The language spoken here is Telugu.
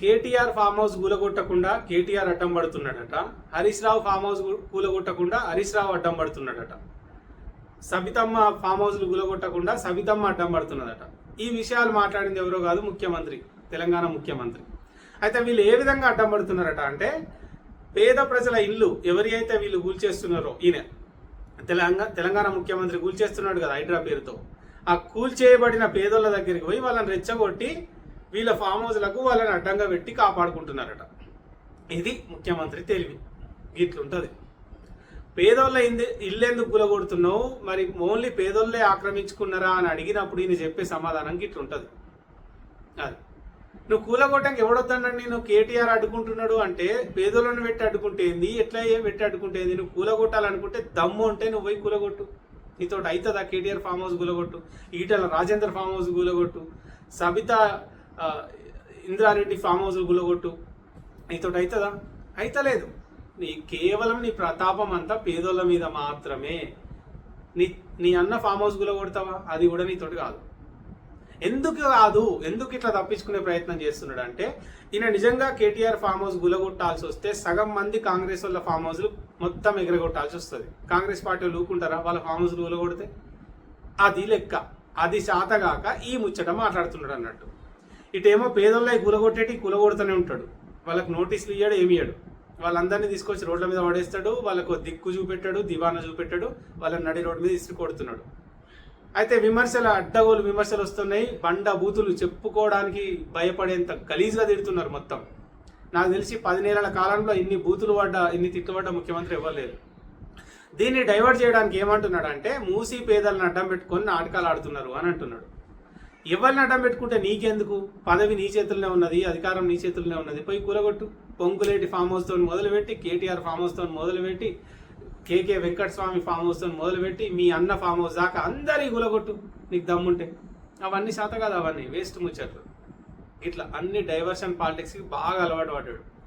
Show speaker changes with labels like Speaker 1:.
Speaker 1: కేటీఆర్ ఫామ్ హౌస్ కూలగొట్టకుండా కేటీఆర్ అడ్డం పడుతున్నాడట. హరీష్ రావు ఫామ్ హౌస్ కూలగొట్టకుండా హరీష్ రావు అడ్డం పడుతున్నాడట. సబితమ్మ ఫామ్ హౌస్లు కూలగొట్టకుండా సబితమ్మ అడ్డం పడుతున్నదట. ఈ విషయాలు మాట్లాడింది ఎవరో కాదు ముఖ్యమంత్రి తెలంగాణ ముఖ్యమంత్రి. అయితే వీళ్ళు ఏ విధంగా అడ్డం పడుతున్నారట అంటే పేద ప్రజల ఇల్లు ఎవరి అయితే వీళ్ళు కూల్చేస్తున్నారో ఈయన. తెలంగాణ తెలంగాణ ముఖ్యమంత్రి కూల్చేస్తున్నాడు కదా హైడ్రా పేరుతో. ఆ కూల్చేయబడిన పేదోళ్ళ దగ్గరికి పోయి వాళ్ళని రెచ్చగొట్టి వీళ్ళ ఫామ్ హౌస్లకు వాళ్ళని అడ్డంగా పెట్టి కాపాడుకుంటున్నారట. ఇది ముఖ్యమంత్రి తెలివి. ఇట్లుంటది పేదోళ్ళ ఇంది ఇల్లెందుకు గులగొడుతున్నావు? మరి ఓన్లీ పేదోళ్ళే ఆక్రమించుకున్నారా అని అడిగినప్పుడు ఈయన చెప్పే సమాధానం గిట్లుంటుంది. అది. నువ్వు కూలగొట్టంగా ఎవడొద్దనండి నువ్వు కేటీఆర్ అడ్డుకుంటున్నాడు అంటే పేదోళ్ళని పెట్టి అడ్డుకుంటేంది ఎట్లా ఏం పెట్టి అడ్డుకుంటే నువ్వు కూలగొట్టాలనుకుంటే దమ్ము ఉంటే నువ్వు పోయి కూలగొట్టు. నీతో అవుతుందా కేటీఆర్ ఫామ్ హౌస్ కూలగొట్టు ఈటల రాజేందర్ ఫామ్ హౌస్ కూలగొట్టు సబిత ఇంద్రారెడ్డి ఫామ్ హౌస్ గులగొట్టు. నీతో అవుతుందా అవుతలేదు నీ కేవలం నీ ప్రతాపం అంతా పేదోళ్ళ మీద మాత్రమే. నీ నీ అన్న ఫామ్ హౌస్ గులగొడతావా? అది కూడా నీతోటి కాదు. ఎందుకు కాదు? ఎందుకు ఇట్లా తప్పించుకునే ప్రయత్నం చేస్తున్నాడు అంటే ఈయన నిజంగా కేటీఆర్ ఫామ్ హౌస్ గులగొట్టాల్సి వస్తే సగం మంది కాంగ్రెస్ వాళ్ళ ఫామ్ హౌస్లు మొత్తం ఎగరగొట్టాల్సి వస్తుంది. కాంగ్రెస్ పార్టీ లూకుంటారా వాళ్ళ ఫామ్ హౌస్లు గులగొడితే? అది లెక్క. అది శాతగాక ఈ ముచ్చట మాట్లాడుతున్నాడు అన్నట్టు. ఇటేమో పేదోళ్ళ కూలగొట్టేటి కూలగొడుతూనే ఉంటాడు. వాళ్ళకి నోటీసులు ఇయ్యాడు ఏమి ఇయ్యాడు. వాళ్ళందరినీ తీసుకొచ్చి రోడ్ల మీద పడేస్తాడు వాళ్ళకు దిక్కు చూపెట్టాడు దివానా చూపెట్టాడు వాళ్ళని నడి రోడ్డు మీద ఇసురు కొడుతున్నాడు. అయితే విమర్శలు అడ్డగోలు విమర్శలు వస్తున్నాయి. బండ బూతులు చెప్పుకోవడానికి భయపడేంత గలీజ్గా తిడుతున్నారు మొత్తం. నాకు తెలిసి పది నెలల కాలంలో ఇన్ని బూతులు పడ్డ ఇన్ని తిట్టుబడ్డ ముఖ్యమంత్రి ఇవ్వలేదు దీన్ని డైవర్ట్ చేయడానికి ఏమంటున్నాడు అంటే మూసి పేదలను అడ్డం పెట్టుకొని నాటకాలు ఆడుతున్నారు అని అంటున్నాడు. ఎవరిని అడ్డం పెట్టుకుంటే నీకెందుకు? పదవి నీ చేతుల్లోనే ఉన్నది అధికారం నీ చేతుల్లోనే ఉన్నది. పోయి కూలగొట్టు. పొంకులేటి ఫామ్ హౌస్తో తోని మొదలుపెట్టి కేటీఆర్ ఫామ్ హౌస్తో మొదలుపెట్టి కేకే వెంకటస్వామి ఫామ్ హౌస్తో తోని మొదలుపెట్టి మీ అన్న ఫామ్ హౌస్ దాకా అందరి కూలగొట్టు. నీకు దమ్ముంటే. అవన్నీ శాత కాదు అవన్నీ. వేస్ట్ ముచ్చట్లు. ఇట్లా అన్ని డైవర్షన్ పాలిటిక్స్కి బాగా అలవాటు పడ్డాడు.